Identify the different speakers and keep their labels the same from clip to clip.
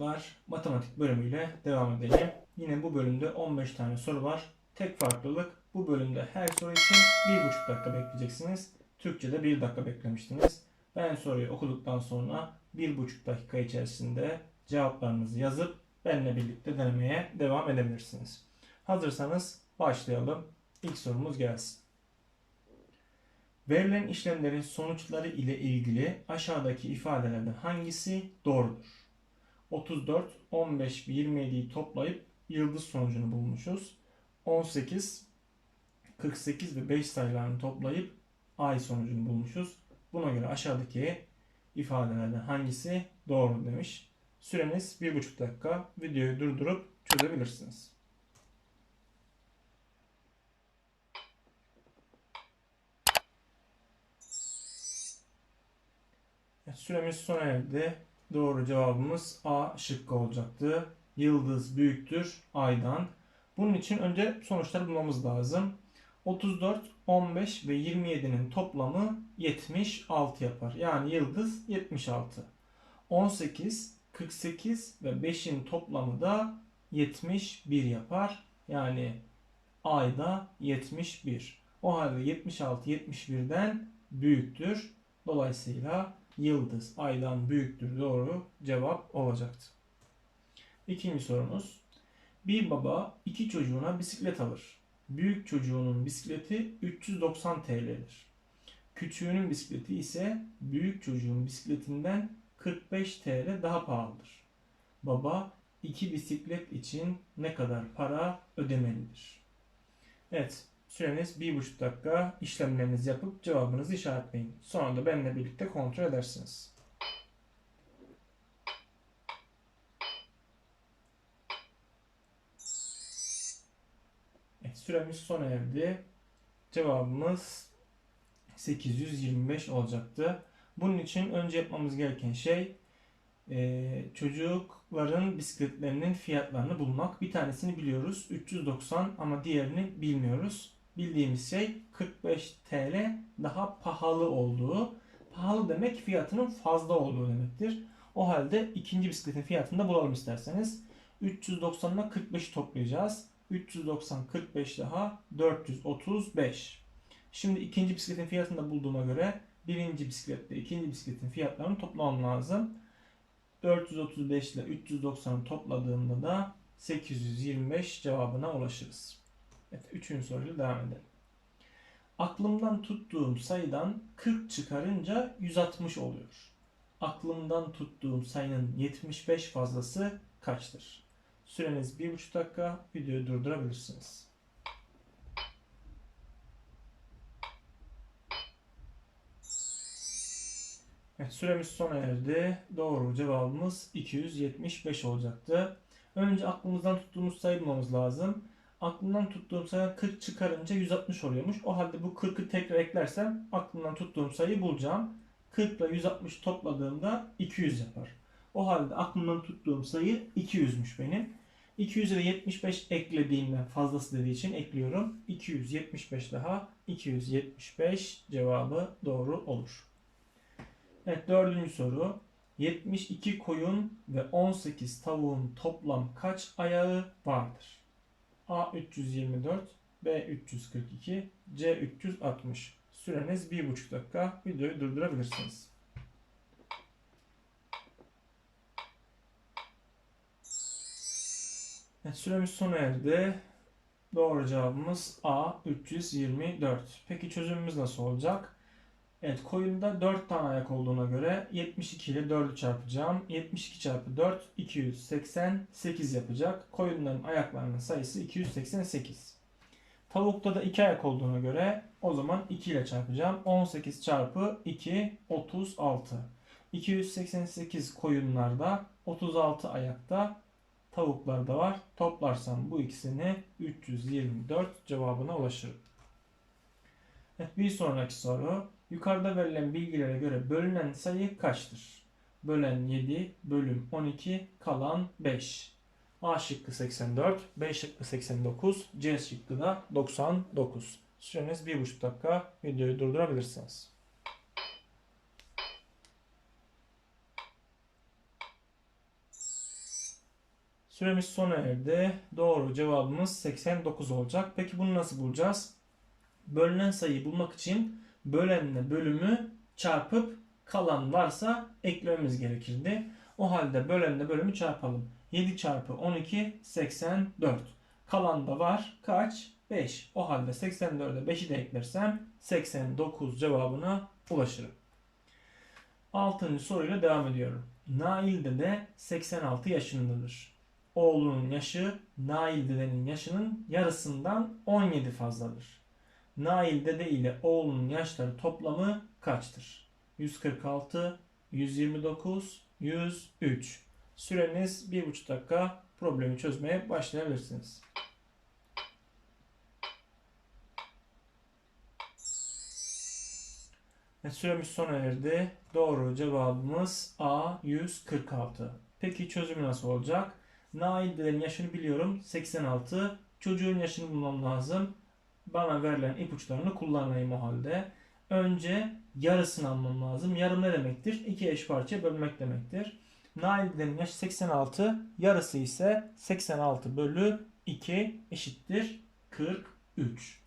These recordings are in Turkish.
Speaker 1: çocuklar matematik bölümüyle devam edelim. Yine bu bölümde 15 tane soru var. Tek farklılık bu bölümde her soru için 1,5 dakika bekleyeceksiniz. Türkçe'de 1 dakika beklemiştiniz. Ben soruyu okuduktan sonra 1,5 dakika içerisinde cevaplarınızı yazıp benimle birlikte denemeye devam edebilirsiniz. Hazırsanız başlayalım. İlk sorumuz gelsin. Verilen işlemlerin sonuçları ile ilgili aşağıdaki ifadelerden hangisi doğrudur? 34, 15 ve 27'yi toplayıp yıldız sonucunu bulmuşuz. 18, 48 ve 5 sayılarını toplayıp ay sonucunu bulmuşuz. Buna göre aşağıdaki ifadelerden hangisi doğru demiş. Süreniz 1,5 dakika. Videoyu durdurup çözebilirsiniz. Süremiz sona erdi. Doğru cevabımız A şıkkı olacaktı. Yıldız büyüktür aydan. Bunun için önce sonuçları bulmamız lazım. 34, 15 ve 27'nin toplamı 76 yapar. Yani yıldız 76. 18, 48 ve 5'in toplamı da 71 yapar. Yani ayda 71. O halde 76 71'den büyüktür. Dolayısıyla yıldız aydan büyüktür doğru cevap olacaktı. İkinci sorumuz. Bir baba iki çocuğuna bisiklet alır. Büyük çocuğunun bisikleti 390 TL'dir. Küçüğünün bisikleti ise büyük çocuğun bisikletinden 45 TL daha pahalıdır. Baba iki bisiklet için ne kadar para ödemelidir? Evet, süreniz 1,5 dakika işlemlerinizi yapıp cevabınızı işaretleyin. Sonra da benimle birlikte kontrol edersiniz. Evet, süremiz sona erdi. Cevabımız 825 olacaktı. Bunun için önce yapmamız gereken şey e, çocukların bisikletlerinin fiyatlarını bulmak. Bir tanesini biliyoruz 390 ama diğerini bilmiyoruz. Bildiğimiz şey 45 TL daha pahalı olduğu. Pahalı demek fiyatının fazla olduğu demektir. O halde ikinci bisikletin fiyatını da bulalım isterseniz. 390 ile 45 toplayacağız. 390 45 daha 435. Şimdi ikinci bisikletin fiyatını da bulduğuma göre birinci bisikletle ikinci bisikletin fiyatlarını toplamam lazım. 435 ile 390'ı topladığımda da 825 cevabına ulaşırız. Evet, üçüncü soruyla devam edelim. Aklımdan tuttuğum sayıdan 40 çıkarınca 160 oluyor. Aklımdan tuttuğum sayının 75 fazlası kaçtır? Süreniz 1,5 dakika. Videoyu durdurabilirsiniz. Evet, süremiz sona erdi. Doğru cevabımız 275 olacaktı. Önce aklımızdan tuttuğumuz sayı bulmamız lazım. Aklımdan tuttuğum sayı 40 çıkarınca 160 oluyormuş. O halde bu 40'ı tekrar eklersem aklımdan tuttuğum sayıyı bulacağım. 40 ile 160 topladığımda 200 yapar. O halde aklımdan tuttuğum sayı 200'müş benim. 200'e de 75 eklediğimden fazlası dediği için ekliyorum. 275 daha 275 cevabı doğru olur. Evet dördüncü soru. 72 koyun ve 18 tavuğun toplam kaç ayağı vardır? A 324, B 342, C 360. Süreniz 1,5 dakika. Videoyu durdurabilirsiniz. Evet, süremiz sona erdi. Doğru cevabımız A 324. Peki çözümümüz nasıl olacak? Evet koyunda 4 tane ayak olduğuna göre 72 ile 4'ü çarpacağım. 72 çarpı 4 288 yapacak. Koyunların ayaklarının sayısı 288. Tavukta da 2 ayak olduğuna göre o zaman 2 ile çarpacağım. 18 çarpı 2 36. 288 koyunlarda 36 ayakta tavuklarda var. Toplarsam bu ikisini 324 cevabına ulaşırım. Evet, bir sonraki soru. Yukarıda verilen bilgilere göre bölünen sayı kaçtır? Bölen 7, bölüm 12, kalan 5. A şıkkı 84, B şıkkı 89, C şıkkı da 99. Süreniz 1,5 dakika. Videoyu durdurabilirsiniz. Süremiz sona erdi. Doğru cevabımız 89 olacak. Peki bunu nasıl bulacağız? Bölünen sayıyı bulmak için bölenle bölümü çarpıp kalan varsa eklememiz gerekirdi. O halde bölenle bölümü çarpalım. 7 çarpı 12 84. Kalan da var. Kaç? 5. O halde 84'e 5'i de eklersem 89 cevabına ulaşırım. 6. soruyla devam ediyorum. Nail dede 86 yaşındadır. Oğlunun yaşı Nail dedenin yaşının yarısından 17 fazladır. Nail dede ile oğlunun yaşları toplamı kaçtır? 146, 129, 103. Süreniz 1,5 dakika problemi çözmeye başlayabilirsiniz. Ve süremiz sona erdi. Doğru cevabımız A 146. Peki çözümü nasıl olacak? Nail dedenin yaşını biliyorum. 86. Çocuğun yaşını bulmam lazım. Bana verilen ipuçlarını kullanayım o halde. Önce yarısını almam lazım. Yarım ne demektir? İki eş parçaya bölmek demektir. Nail dedenin yaşı 86. Yarısı ise 86 bölü 2 eşittir 43.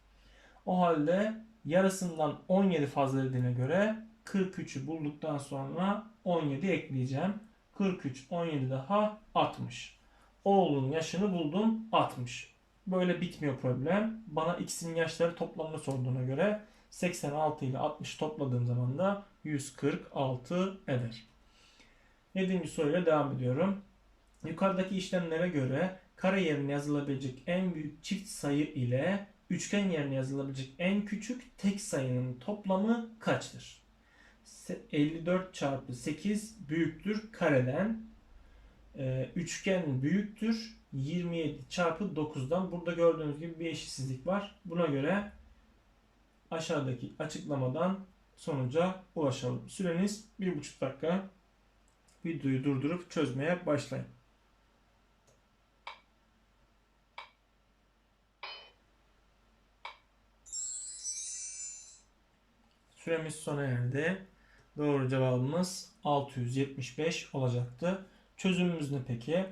Speaker 1: O halde yarısından 17 fazla dediğine göre 43'ü bulduktan sonra 17 ekleyeceğim. 43, 17 daha 60. Oğlunun yaşını buldum 60. Böyle bitmiyor problem. Bana ikisinin yaşları toplamını sorduğuna göre 86 ile 60 topladığım zaman da 146 eder. 7. soruyla devam ediyorum. Yukarıdaki işlemlere göre kare yerine yazılabilecek en büyük çift sayı ile üçgen yerine yazılabilecek en küçük tek sayının toplamı kaçtır? 54 çarpı 8 büyüktür kareden. Ee, üçgen büyüktür 27 çarpı 9'dan. Burada gördüğünüz gibi bir eşitsizlik var. Buna göre aşağıdaki açıklamadan sonuca ulaşalım. Süreniz 1,5 dakika. Videoyu durdurup çözmeye başlayın. Süremiz sona erdi. Doğru cevabımız 675 olacaktı. Çözümümüz ne peki?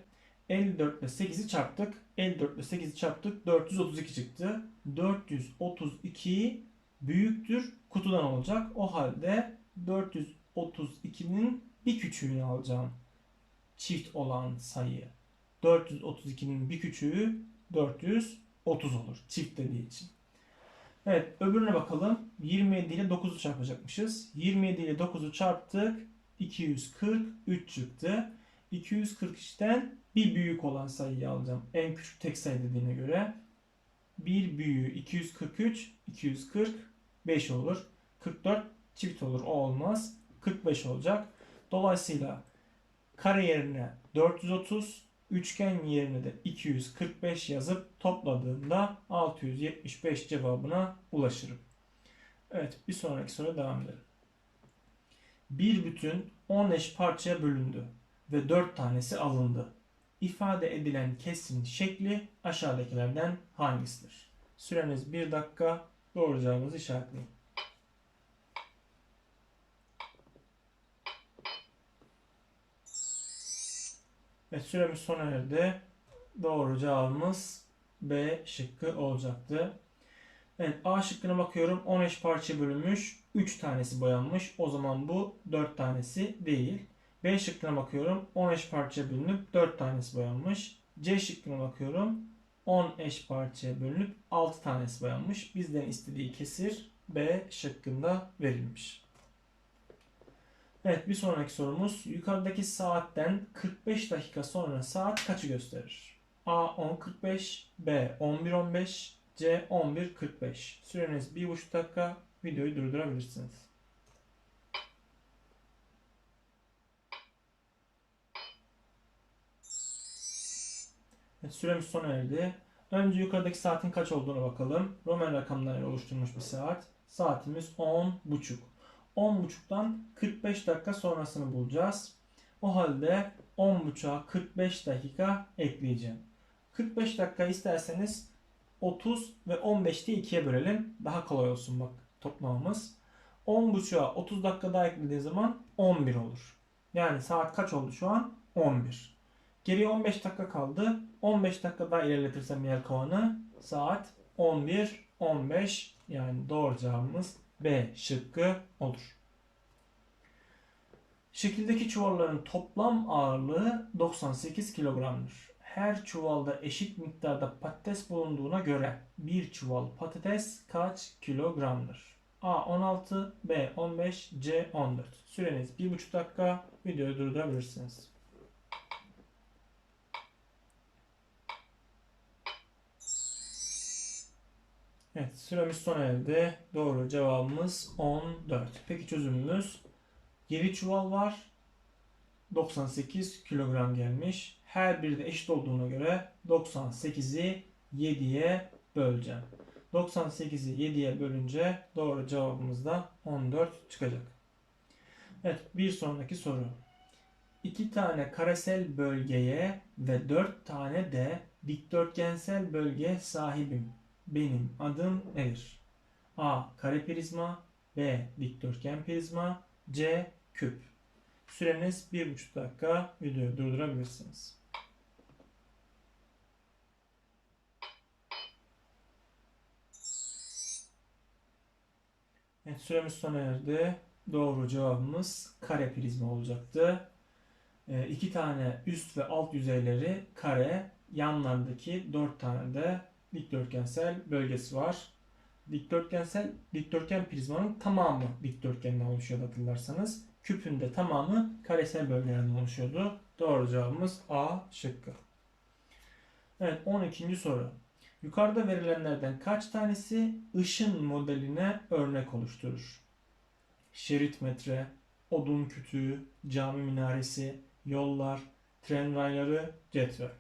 Speaker 1: 54 ile 8'i çarptık. 54 ile 8'i çarptık. 432 çıktı. 432 büyüktür kutudan olacak. O halde 432'nin bir küçüğünü alacağım. Çift olan sayı. 432'nin bir küçüğü 430 olur. Çift dediği için. Evet öbürüne bakalım. 27 ile 9'u çarpacakmışız. 27 ile 9'u çarptık. 243 çıktı. 243'ten bir büyük olan sayıyı alacağım. En küçük tek sayı dediğine göre. Bir büyüğü 243, 245 olur. 44 çift olur. O olmaz. 45 olacak. Dolayısıyla kare yerine 430, üçgen yerine de 245 yazıp topladığımda 675 cevabına ulaşırım. Evet bir sonraki soruya devam edelim. Bir bütün 10 eş parçaya bölündü ve 4 tanesi alındı. İfade edilen kesin şekli aşağıdakilerden hangisidir? Süreniz 1 dakika. Doğru cevabınızı işaretleyin. Evet süremiz sona erdi. Doğru cevabımız B şıkkı olacaktı. Evet A şıkkına bakıyorum. 10 eş parça bölünmüş. 3 tanesi boyanmış. O zaman bu 4 tanesi değil. B şıkkına bakıyorum. 10 eş parça bölünüp 4 tanesi boyanmış. C şıkkına bakıyorum. 10 eş parçaya bölünüp 6 tanesi boyanmış. Bizden istediği kesir B şıkkında verilmiş. Evet bir sonraki sorumuz. Yukarıdaki saatten 45 dakika sonra saat kaçı gösterir? A 10.45, B 11.15, C 11.45. Süreniz 1,5 dakika. Videoyu durdurabilirsiniz. Süremiz sona erdi. Önce yukarıdaki saatin kaç olduğuna bakalım. Roman rakamlarıyla oluşturulmuş bir saat. Saatimiz 10.30. 10.30'dan 45 dakika sonrasını bulacağız. O halde 10.30'a 45 dakika ekleyeceğim. 45 dakika isterseniz 30 ve 15'te 2'ye bölelim. Daha kolay olsun bak toplamamız. 10.30'a 30 dakika daha eklediği zaman 11 olur. Yani saat kaç oldu şu an? 11. Geriye 15 dakika kaldı. 15 dakika daha ilerletirsem yelkovanı saat 11 15 yani doğru cevabımız B şıkkı olur. Şekildeki çuvalların toplam ağırlığı 98 kilogramdır. Her çuvalda eşit miktarda patates bulunduğuna göre bir çuval patates kaç kilogramdır? A 16, B 15, C 14. Süreniz 1,5 dakika. Videoyu durdurabilirsiniz. Evet süremiz sona erdi. Doğru cevabımız 14. Peki çözümümüz 7 çuval var. 98 kilogram gelmiş. Her biri de eşit olduğuna göre 98'i 7'ye böleceğim. 98'i 7'ye bölünce doğru cevabımız da 14 çıkacak. Evet bir sonraki soru. 2 tane karesel bölgeye ve 4 tane de dikdörtgensel bölgeye sahibim. Benim adım nedir? A. Kare prizma B. Dikdörtgen prizma C. Küp Süreniz 1,5 dakika videoyu durdurabilirsiniz. Evet süremiz sona erdi. Doğru cevabımız kare prizma olacaktı. E, iki tane üst ve alt yüzeyleri kare, yanlarındaki dört tane de dikdörtgensel bölgesi var. Dikdörtgensel dikdörtgen prizmanın tamamı dikdörtgenden oluşuyor hatırlarsanız. Küpün de tamamı karesel bölgelerden oluşuyordu. Doğru cevabımız A şıkkı. Evet 12. soru. Yukarıda verilenlerden kaç tanesi ışın modeline örnek oluşturur? Şerit metre, odun kütüğü, cami minaresi, yollar, tren rayları, cetvel.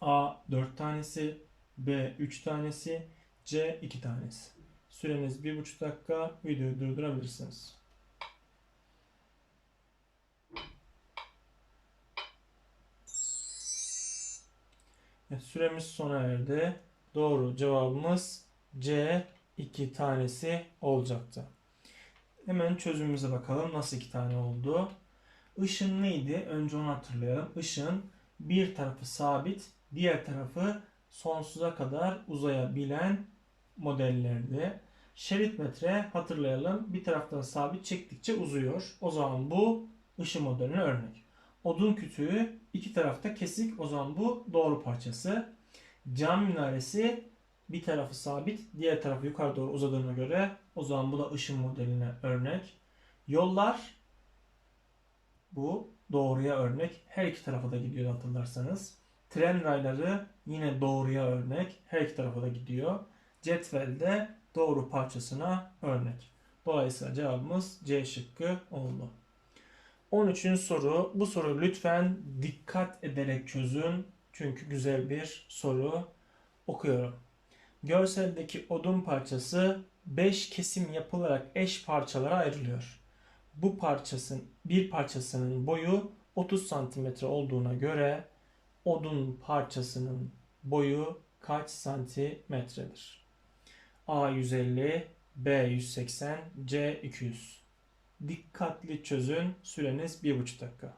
Speaker 1: A 4 tanesi, B 3 tanesi, C 2 tanesi. Süreniz 1,5 dakika. Videoyu durdurabilirsiniz. Evet, süremiz sona erdi. Doğru cevabımız C 2 tanesi olacaktı. Hemen çözümümüze bakalım. Nasıl iki tane oldu? Işın neydi? Önce onu hatırlayalım. Işın bir tarafı sabit, diğer tarafı sonsuza kadar uzayabilen modellerdi. Şerit metre hatırlayalım. Bir taraftan sabit çektikçe uzuyor. O zaman bu ışın modeline örnek. Odun kütüğü iki tarafta kesik. O zaman bu doğru parçası. Cam minaresi bir tarafı sabit, diğer tarafı yukarı doğru uzadığına göre o zaman bu da ışın modeline örnek. Yollar bu doğruya örnek. Her iki tarafa da gidiyor hatırlarsanız. Tren rayları yine doğruya örnek. Her iki tarafa da gidiyor. Cetvelde doğru parçasına örnek. Dolayısıyla cevabımız C şıkkı oldu. 13. soru. Bu soru lütfen dikkat ederek çözün. Çünkü güzel bir soru. Okuyorum. Görseldeki odun parçası 5 kesim yapılarak eş parçalara ayrılıyor. Bu parçasının bir parçasının boyu 30 cm olduğuna göre odun parçasının boyu kaç santimetredir? A 150, B 180, C 200. Dikkatli çözün. Süreniz 1,5 dakika.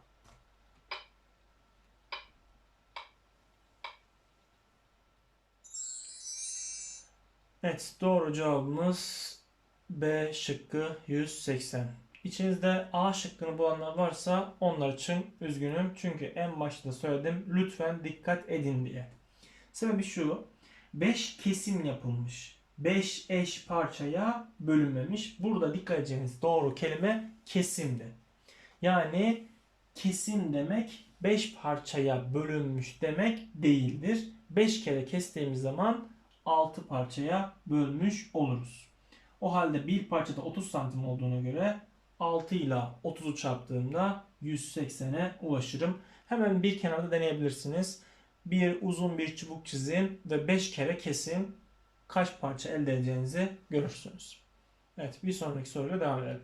Speaker 1: Evet doğru cevabımız B şıkkı 180. İçinizde A şıkkını bulanlar varsa onlar için üzgünüm. Çünkü en başta söyledim lütfen dikkat edin diye. Sebebi şu. 5 kesim yapılmış. 5 eş parçaya bölünmemiş. Burada dikkat edeceğiniz doğru kelime kesimdi. Yani kesim demek 5 parçaya bölünmüş demek değildir. 5 kere kestiğimiz zaman 6 parçaya bölmüş oluruz. O halde bir parçada 30 santim olduğuna göre 6 ile 30'u çarptığımda 180'e ulaşırım. Hemen bir kenarda deneyebilirsiniz. Bir uzun bir çubuk çizin ve 5 kere kesin kaç parça elde edeceğinizi görürsünüz. Evet bir sonraki soruyla devam edelim.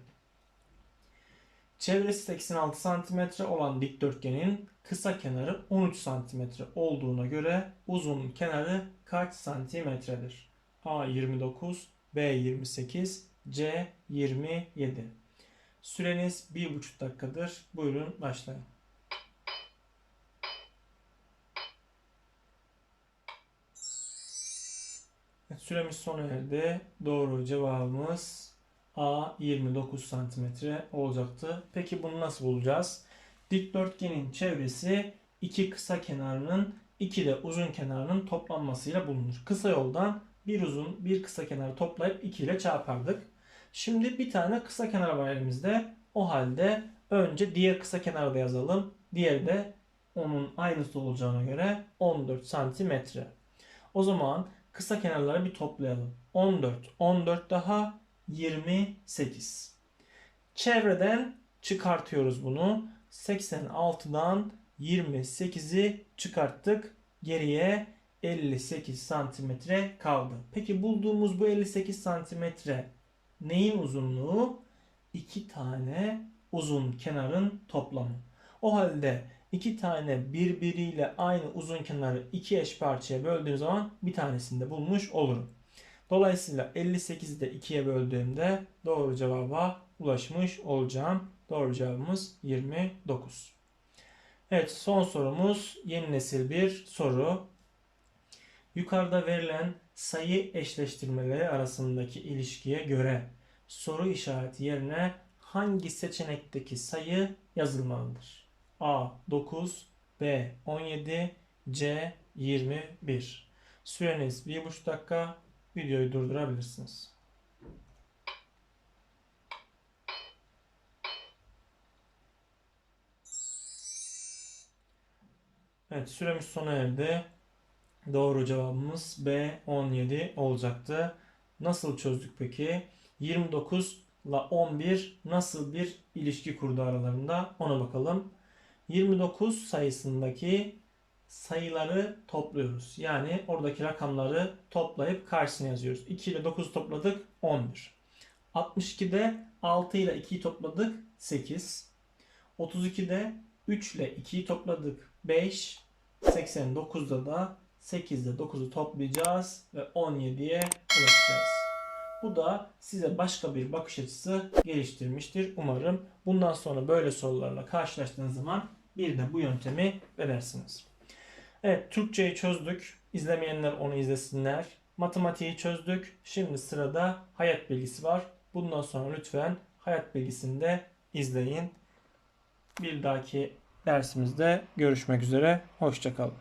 Speaker 1: Çevresi 86 cm olan dikdörtgenin kısa kenarı 13 cm olduğuna göre uzun kenarı kaç santimetredir? A 29, B 28, C 27. Süreniz 1,5 dakikadır. Buyurun başlayın. Süremiz sona erdi. Doğru cevabımız A 29 santimetre olacaktı. Peki bunu nasıl bulacağız? Dikdörtgenin çevresi iki kısa kenarının iki de uzun kenarının toplanmasıyla bulunur. Kısa yoldan bir uzun bir kısa kenarı toplayıp 2 ile çarpardık. Şimdi bir tane kısa kenar var elimizde. O halde önce diğer kısa kenarı da yazalım. Diğeri de onun aynısı olacağına göre 14 santimetre. O zaman kısa kenarları bir toplayalım. 14, 14 daha 28. Çevreden çıkartıyoruz bunu. 86'dan 28'i çıkarttık. Geriye 58 santimetre kaldı. Peki bulduğumuz bu 58 santimetre neyin uzunluğu? İki tane uzun kenarın toplamı. O halde iki tane birbiriyle aynı uzun kenarı iki eş parçaya böldüğüm zaman bir tanesini de bulmuş olurum. Dolayısıyla 58'i de 2'ye böldüğümde doğru cevaba ulaşmış olacağım. Doğru cevabımız 29. Evet son sorumuz yeni nesil bir soru. Yukarıda verilen sayı eşleştirmeleri arasındaki ilişkiye göre soru işareti yerine hangi seçenekteki sayı yazılmalıdır? A 9, B 17, C 21. Süreniz 1,5 dakika. Videoyu durdurabilirsiniz. Evet süremiz sona erdi. Doğru cevabımız B 17 olacaktı. Nasıl çözdük peki? 29 ile 11 nasıl bir ilişki kurdu aralarında ona bakalım. 29 sayısındaki sayıları topluyoruz. Yani oradaki rakamları toplayıp karşısına yazıyoruz. 2 ile 9 topladık 11. 62'de 6 ile 2'yi topladık 8. 32'de 3 ile 2'yi topladık 5. 89'da da 8 ile 9'u toplayacağız ve 17'ye ulaşacağız. Bu da size başka bir bakış açısı geliştirmiştir. Umarım bundan sonra böyle sorularla karşılaştığınız zaman bir de bu yöntemi denersiniz. Evet Türkçeyi çözdük. İzlemeyenler onu izlesinler. Matematiği çözdük. Şimdi sırada hayat bilgisi var. Bundan sonra lütfen hayat bilgisini de izleyin. Bir dahaki dersimizde görüşmek üzere. Hoşçakalın.